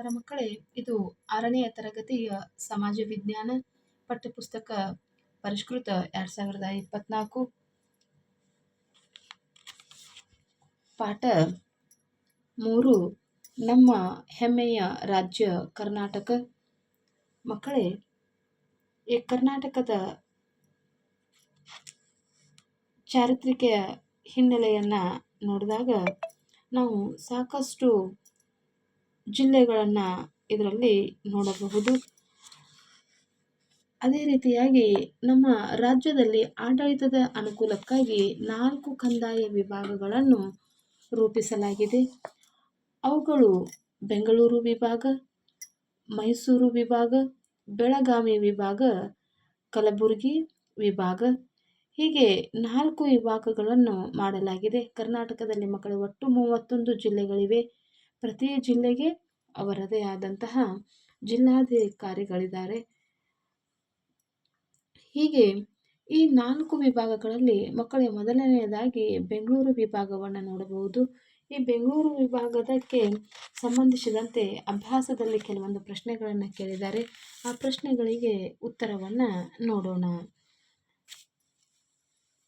ನಮಸ್ಕಾರ ಮಕ್ಕಳೇ. ಇದು ಆರನೇ ತರಗತಿಯ ಸಮಾಜ ವಿಜ್ಞಾನ ಪಠ್ಯಪುಸ್ತಕ ಪರಿಷ್ಕೃತ ಎರಡು ಸಾವಿರದ ಇಪ್ಪತ್ನಾಲ್ಕು. ಪಾಠ ಮೂರು. ನಮ್ಮ ಹೆಮ್ಮೆಯ ರಾಜ್ಯ ಕರ್ನಾಟಕ. ಮಕ್ಕಳೇ, ಈ ಕರ್ನಾಟಕದ ಚಾರಿತ್ರಿಕೆಯ ಹಿನ್ನೆಲೆಯನ್ನು ನೋಡಿದಾಗ ನಾವು ಸಾಕಷ್ಟು ಜಿಲ್ಲೆಗಳನ್ನು ಇದರಲ್ಲಿ ನೋಡಬಹುದು. ಅದೇ ರೀತಿಯಾಗಿ ನಮ್ಮ ರಾಜ್ಯದಲ್ಲಿ ಆಡಳಿತದ ಅನುಕೂಲಕ್ಕಾಗಿ ನಾಲ್ಕು ಕಂದಾಯ ವಿಭಾಗಗಳನ್ನು ರೂಪಿಸಲಾಗಿದೆ. ಅವುಗಳು ಬೆಂಗಳೂರು ವಿಭಾಗ, ಮೈಸೂರು ವಿಭಾಗ, ಬೆಳಗಾವಿ ವಿಭಾಗ, ಕಲಬುರಗಿ ವಿಭಾಗ. ಹೀಗೆ ನಾಲ್ಕು ವಿಭಾಗಗಳನ್ನು ಮಾಡಲಾಗಿದೆ. ಕರ್ನಾಟಕದಲ್ಲಿ ಮಕ್ಕಳು ಒಟ್ಟು ಮೂವತ್ತೊಂದು ಜಿಲ್ಲೆಗಳಿವೆ. ಪ್ರತಿ ಜಿಲ್ಲೆಗೆ ಅವರದೇ ಆದಂತಹ ಜಿಲ್ಲಾಧಿಕಾರಿಗಳಿದ್ದಾರೆ. ಹೀಗೆ ಈ ನಾಲ್ಕು ವಿಭಾಗಗಳಲ್ಲಿ ಮಕ್ಕಳ ಮೊದಲನೆಯದಾಗಿ ಬೆಂಗಳೂರು ವಿಭಾಗವನ್ನು ನೋಡಬಹುದು. ಈ ಬೆಂಗಳೂರು ವಿಭಾಗದಕ್ಕೆ ಸಂಬಂಧಿಸಿದಂತೆ ಅಭ್ಯಾಸದಲ್ಲಿ ಕೆಲವೊಂದು ಪ್ರಶ್ನೆಗಳನ್ನು ಕೇಳಿದ್ದಾರೆ. ಆ ಪ್ರಶ್ನೆಗಳಿಗೆ ಉತ್ತರವನ್ನು ನೋಡೋಣ.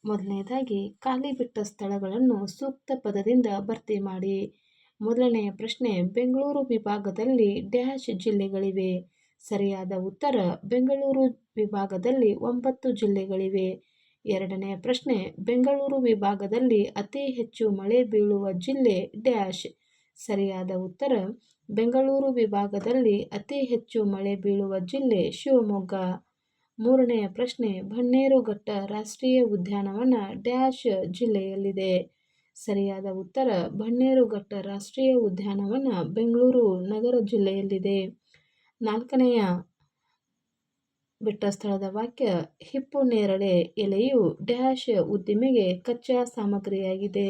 ಮೊದಲನೇದಾಗಿ, ಖಾಲಿ ಬಿಟ್ಟ ಸ್ಥಳಗಳನ್ನು ಸೂಕ್ತ ಪದದಿಂದ ಭರ್ತಿ ಮಾಡಿ. ಮೊದಲನೆಯ ಪ್ರಶ್ನೆ, ಬೆಂಗಳೂರು ವಿಭಾಗದಲ್ಲಿ ಡ್ಯಾಶ್ ಜಿಲ್ಲೆಗಳಿವೆ. ಸರಿಯಾದ ಉತ್ತರ, ಬೆಂಗಳೂರು ವಿಭಾಗದಲ್ಲಿ ಒಂಬತ್ತು ಜಿಲ್ಲೆಗಳಿವೆ. ಎರಡನೆಯ ಪ್ರಶ್ನೆ, ಬೆಂಗಳೂರು ವಿಭಾಗದಲ್ಲಿ ಅತಿ ಹೆಚ್ಚು ಮಳೆ ಬೀಳುವ ಜಿಲ್ಲೆ ಡ್ಯಾಶ್. ಸರಿಯಾದ ಉತ್ತರ, ಬೆಂಗಳೂರು ವಿಭಾಗದಲ್ಲಿ ಅತಿ ಹೆಚ್ಚು ಮಳೆ ಬೀಳುವ ಜಿಲ್ಲೆ ಶಿವಮೊಗ್ಗ. ಮೂರನೆಯ ಪ್ರಶ್ನೆ, ಬನ್ನೇರುಘಟ್ಟ ರಾಷ್ಟ್ರೀಯ ಉದ್ಯಾನವನ ಡ್ಯಾಶ್ ಜಿಲ್ಲೆಯಲ್ಲಿದೆ. ಸರಿಯಾದ ಉತ್ತರ ಬನ್ನೇರುಘಟ್ಟ ರಾಷ್ಟ್ರೀಯ ಉದ್ಯಾನವನ ಬೆಂಗಳೂರು ನಗರ ಜಿಲ್ಲೆಯಲ್ಲಿದೆ. ನಾಲ್ಕನೆಯ ಬಿಟ್ಟ ಸ್ಥಳದ ವಾಕ್ಯ, ಹಿಪ್ಪು ನೇರಳೆ ಎಲೆಯು ಡ್ಯಾಶ್ ಉದ್ದಿಮೆಗೆ ಕಚ್ಚಾ ಸಾಮಗ್ರಿಯಾಗಿದೆ.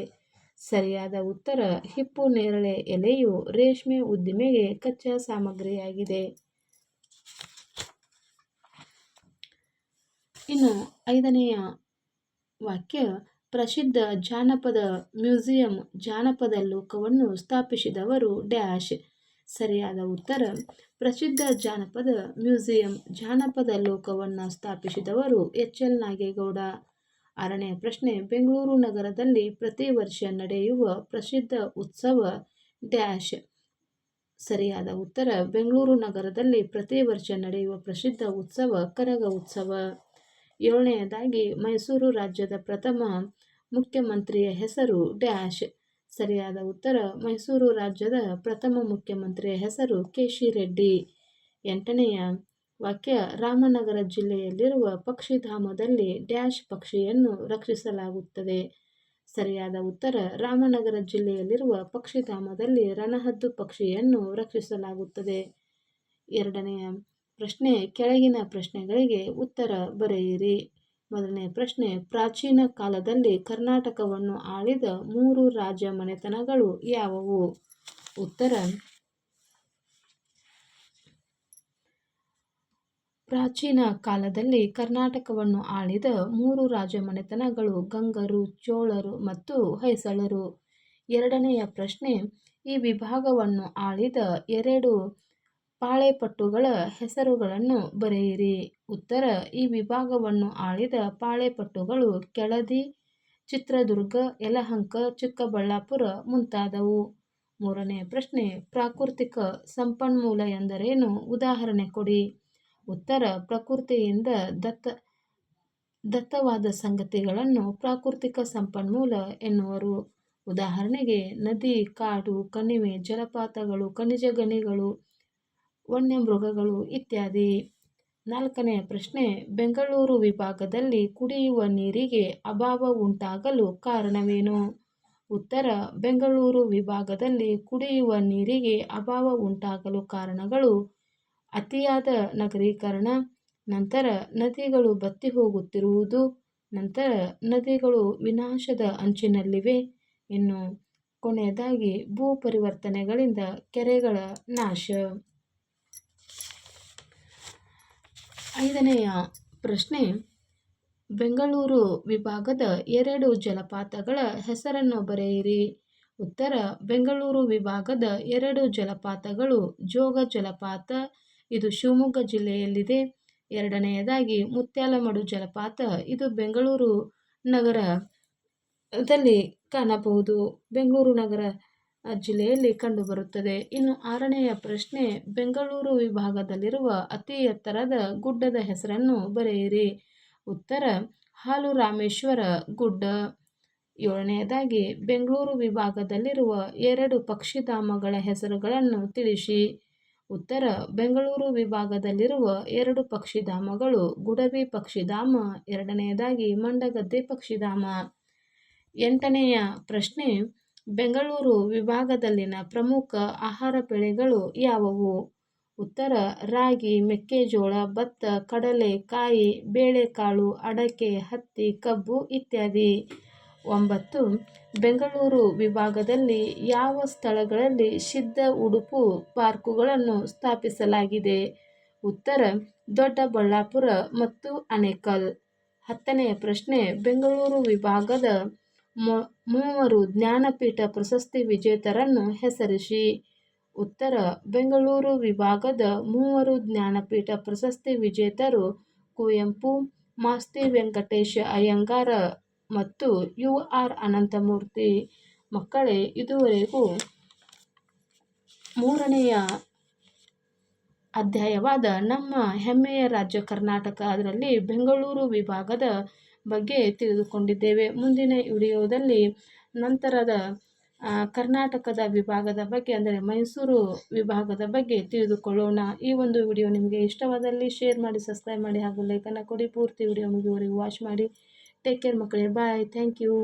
ಸರಿಯಾದ ಉತ್ತರ, ಹಿಪ್ಪು ನೇರಳೆ ಎಲೆಯು ರೇಷ್ಮೆ ಉದ್ದಿಮೆಗೆ ಕಚ್ಚಾ ಸಾಮಗ್ರಿಯಾಗಿದೆ. ಇನ್ನು ಐದನೆಯ ವಾಕ್ಯ ಪ್ರಸಿದ್ಧ ಜಾನಪದ ಮ್ಯೂಸಿಯಂ ಜಾನಪದ ಲೋಕವನ್ನು ಸ್ಥಾಪಿಸಿದವರು ಡ್ಯಾಶ್. ಸರಿಯಾದ ಉತ್ತರ, ಪ್ರಸಿದ್ಧ ಜಾನಪದ ಮ್ಯೂಸಿಯಂ ಜಾನಪದ ಲೋಕವನ್ನು ಸ್ಥಾಪಿಸಿದವರು ಎಚ್ ಎಲ್ ನಾಗೇಗೌಡ ಆರನೇ ಪ್ರಶ್ನೆ, ಬೆಂಗಳೂರು ನಗರದಲ್ಲಿ ಪ್ರತಿ ವರ್ಷ ನಡೆಯುವ ಪ್ರಸಿದ್ಧ ಉತ್ಸವ ಡ್ಯಾಶ್. ಸರಿಯಾದ ಉತ್ತರ, ಬೆಂಗಳೂರು ನಗರದಲ್ಲಿ ಪ್ರತಿ ವರ್ಷ ನಡೆಯುವ ಪ್ರಸಿದ್ಧ ಉತ್ಸವ ಕರಗ ಉತ್ಸವ. ಏಳನೆಯದಾಗಿ ಮೈಸೂರು ರಾಜ್ಯದ ಪ್ರಥಮ ಮುಖ್ಯಮಂತ್ರಿಯ ಹೆಸರು ಡ್ಯಾಶ್. ಸರಿಯಾದ ಉತ್ತರ, ಮೈಸೂರು ರಾಜ್ಯದ ಪ್ರಥಮ ಮುಖ್ಯಮಂತ್ರಿಯ ಹೆಸರು ಕೆ ಶಿ ರೆಡ್ಡಿ. ಎಂಟನೆಯ ವಾಕ್ಯ, ರಾಮನಗರ ಜಿಲ್ಲೆಯಲ್ಲಿರುವ ಪಕ್ಷಿಧಾಮದಲ್ಲಿ ಡ್ಯಾಶ್ ಪಕ್ಷಿಯನ್ನು ರಕ್ಷಿಸಲಾಗುತ್ತದೆ. ಸರಿಯಾದ ಉತ್ತರ, ರಾಮನಗರ ಜಿಲ್ಲೆಯಲ್ಲಿರುವ ಪಕ್ಷಿಧಾಮದಲ್ಲಿ ರಣಹದ್ದು ಪಕ್ಷಿಯನ್ನು ರಕ್ಷಿಸಲಾಗುತ್ತದೆ. ಎರಡನೆಯ ಪ್ರಶ್ನೆ, ಕೆಳಗಿನ ಪ್ರಶ್ನೆಗಳಿಗೆ ಉತ್ತರ ಬರೆಯಿರಿ. ಮೊದಲನೇ ಪ್ರಶ್ನೆ, ಪ್ರಾಚೀನ ಕಾಲದಲ್ಲಿ ಕರ್ನಾಟಕವನ್ನು ಆಳಿದ ಮೂರು ರಾಜ ಮನೆತನಗಳು ಯಾವುವು? ಉತ್ತರ, ಪ್ರಾಚೀನ ಕಾಲದಲ್ಲಿ ಕರ್ನಾಟಕವನ್ನು ಆಳಿದ ಮೂರು ರಾಜ ಮನೆತನಗಳು ಗಂಗರು, ಚೋಳರು ಮತ್ತು ಹೊಯ್ಸಳರು. ಎರಡನೆಯ ಪ್ರಶ್ನೆ, ಈ ವಿಭಾಗವನ್ನು ಆಳಿದ ಎರಡು ಪಾಳೆಪಟ್ಟುಗಳ ಹೆಸರುಗಳನ್ನು ಬರೆಯಿರಿ. ಉತ್ತರ, ಈ ವಿಭಾಗವನ್ನು ಆಳಿದ ಪಾಳೆಪಟ್ಟುಗಳು ಕೆಳದಿ, ಚಿತ್ರದುರ್ಗ, ಯಲಹಂಕ, ಚಿಕ್ಕಬಳ್ಳಾಪುರ ಮುಂತಾದವು. ಮೂರನೇ ಪ್ರಶ್ನೆ, ಪ್ರಾಕೃತಿಕ ಸಂಪನ್ಮೂಲ ಎಂದರೇನು? ಉದಾಹರಣೆ ಕೊಡಿ. ಉತ್ತರ, ಪ್ರಕೃತಿಯಿಂದ ದತ್ತ, ದತ್ತವಾದ ಸಂಗತಿಗಳನ್ನು ಪ್ರಾಕೃತಿಕ ಸಂಪನ್ಮೂಲ ಎನ್ನುವರು. ಉದಾಹರಣೆಗೆ, ನದಿ, ಕಾಡು, ಕಣಿವೆ, ಜಲಪಾತಗಳು ಖನಿಜ ಗಣಿಗಳು ವನ್ಯಮೃಗಗಳು ಇತ್ಯಾದಿ. ನಾಲ್ಕನೆಯ ಪ್ರಶ್ನೆ, ಬೆಂಗಳೂರು ವಿಭಾಗದಲ್ಲಿ ಕುಡಿಯುವ ನೀರಿಗೆ ಅಭಾವ ಉಂಟಾಗಲು ಕಾರಣವೇನು? ಉತ್ತರ, ಬೆಂಗಳೂರು ವಿಭಾಗದಲ್ಲಿ ಕುಡಿಯುವ ನೀರಿಗೆ ಅಭಾವ ಉಂಟಾಗಲು ಕಾರಣಗಳು ಅತಿಯಾದ ನಗರೀಕರಣ, ನಂತರ ನದಿಗಳು ಬತ್ತಿ ಹೋಗುತ್ತಿರುವುದು, ನಂತರ ನದಿಗಳು ವಿನಾಶದ ಅಂಚಿನಲ್ಲಿವೆ. ಇನ್ನು ಕೊನೆಯದಾಗಿ ಭೂ ಪರಿವರ್ತನೆಗಳಿಂದ ಕೆರೆಗಳ ನಾಶ. ಐದನೆಯ ಪ್ರಶ್ನೆ, ಬೆಂಗಳೂರು ವಿಭಾಗದ ಎರಡು ಜಲಪಾತಗಳ ಹೆಸರನ್ನು ಬರೆಯಿರಿ. ಉತ್ತರ, ಬೆಂಗಳೂರು ವಿಭಾಗದ ಎರಡು ಜಲಪಾತಗಳು ಜೋಗ ಜಲಪಾತ, ಇದು ಶಿವಮೊಗ್ಗ ಜಿಲ್ಲೆಯಲ್ಲಿದೆ. ಎರಡನೆಯದಾಗಿ, ಮುತ್ಯಾಲಮಡು ಜಲಪಾತ, ಇದು ಬೆಂಗಳೂರು ನಗರದಲ್ಲಿ ಕಾಣಬಹುದು. ಬೆಂಗಳೂರು ನಗರ ಜಿಲ್ಲೆಯಲ್ಲಿ ಕಂಡುಬರುತ್ತದೆ ಇನ್ನು ಆರನೆಯ ಪ್ರಶ್ನೆ, ಬೆಂಗಳೂರು ವಿಭಾಗದಲ್ಲಿರುವ ಅತಿ ಎತ್ತರದ ಗುಡ್ಡದ ಹೆಸರನ್ನು ಬರೆಯಿರಿ. ಉತ್ತರ, ಹಾಲು ರಾಮೇಶ್ವರ ಗುಡ್ಡ. ಏಳನೆಯದಾಗಿ, ಬೆಂಗಳೂರು ವಿಭಾಗದಲ್ಲಿರುವ ಎರಡು ಪಕ್ಷಿಧಾಮಗಳ ಹೆಸರುಗಳನ್ನು ತಿಳಿಸಿ. ಉತ್ತರ, ಬೆಂಗಳೂರು ವಿಭಾಗದಲ್ಲಿರುವ ಎರಡು ಪಕ್ಷಿಧಾಮಗಳು ಗುಡವಿ ಪಕ್ಷಿಧಾಮ, ಎರಡನೆಯದಾಗಿ ಮಂಡಗದ್ದೆ ಪಕ್ಷಿಧಾಮ. ಎಂಟನೆಯ ಪ್ರಶ್ನೆ ಬೆಂಗಳೂರು ವಿಭಾಗದಲ್ಲಿನ ಪ್ರಮುಖ ಆಹಾರ ಬೆಳೆಗಳು ಯಾವುವು? ಉತ್ತರ, ರಾಗಿ, ಮೆಕ್ಕೆಜೋಳ, ಭತ್ತ, ಕಡಲೆ, ಕಾಯಿ, ಬೇಳೆಕಾಳು, ಅಡಕೆ, ಹತ್ತಿ, ಕಬ್ಬು ಇತ್ಯಾದಿ. ಒಂಬತ್ತು, ಬೆಂಗಳೂರು ವಿಭಾಗದಲ್ಲಿ ಯಾವ ಸ್ಥಳಗಳಲ್ಲಿ ಸಿದ್ಧ ಉಡುಪು ಪಾರ್ಕುಗಳನ್ನು ಸ್ಥಾಪಿಸಲಾಗಿದೆ? ಉತ್ತರ, ದೊಡ್ಡಬಳ್ಳಾಪುರ ಮತ್ತು ಅಣೆಕಲ್. ಹತ್ತನೆಯ ಪ್ರಶ್ನೆ, ಬೆಂಗಳೂರು ವಿಭಾಗದ ಮೂವರು ಜ್ಞಾನಪೀಠ ಪ್ರಶಸ್ತಿ ವಿಜೇತರನ್ನು ಹೆಸರಿಸಿ. ಉತ್ತರ, ಬೆಂಗಳೂರು ವಿಭಾಗದ ಮೂವರು ಜ್ಞಾನಪೀಠ ಪ್ರಶಸ್ತಿ ವಿಜೇತರು ಕುವೆಂಪು, ಮಾಸ್ತಿ ವೆಂಕಟೇಶ ಅಯ್ಯಂಗಾರ ಮತ್ತು ಯು ಆರ್ ಅನಂತಮೂರ್ತಿ. ಮಕ್ಕಳೇ, ಇದುವರೆಗೂ ಮೂರನೆಯ ಅಧ್ಯಾಯವಾದ ನಮ್ಮ ಹೆಮ್ಮೆಯ ರಾಜ್ಯ ಕರ್ನಾಟಕ, ಅದರಲ್ಲಿ ಬೆಂಗಳೂರು ವಿಭಾಗದ ಬಗ್ಗೆ ತಿಳಿದುಕೊಂಡಿದ್ದೇವೆ. ಮುಂದಿನ ವಿಡಿಯೋದಲ್ಲಿ ನಂತರದ ಕರ್ನಾಟಕದ ವಿಭಾಗದ ಬಗ್ಗೆ, ಅಂದರೆ ಮೈಸೂರು ವಿಭಾಗದ ಬಗ್ಗೆ ತಿಳಿದುಕೊಳ್ಳೋಣ. ಈ ಒಂದು ವಿಡಿಯೋ ನಿಮಗೆ ಇಷ್ಟವಾದಲ್ಲಿ ಶೇರ್ ಮಾಡಿ, ಸಬ್ಸ್ಕ್ರೈಬ್ ಮಾಡಿ ಹಾಗೂ ಲೈಕನ್ನು ಕೊಡಿ. ಪೂರ್ತಿ ವಿಡಿಯೋ ಮುಗಿಯುವವರೆಗೂ ವಾಚ್ ಮಾಡಿ. ಟೇಕ್ ಕೇರ್ ಮಕ್ಕಳೇ. Bye thank you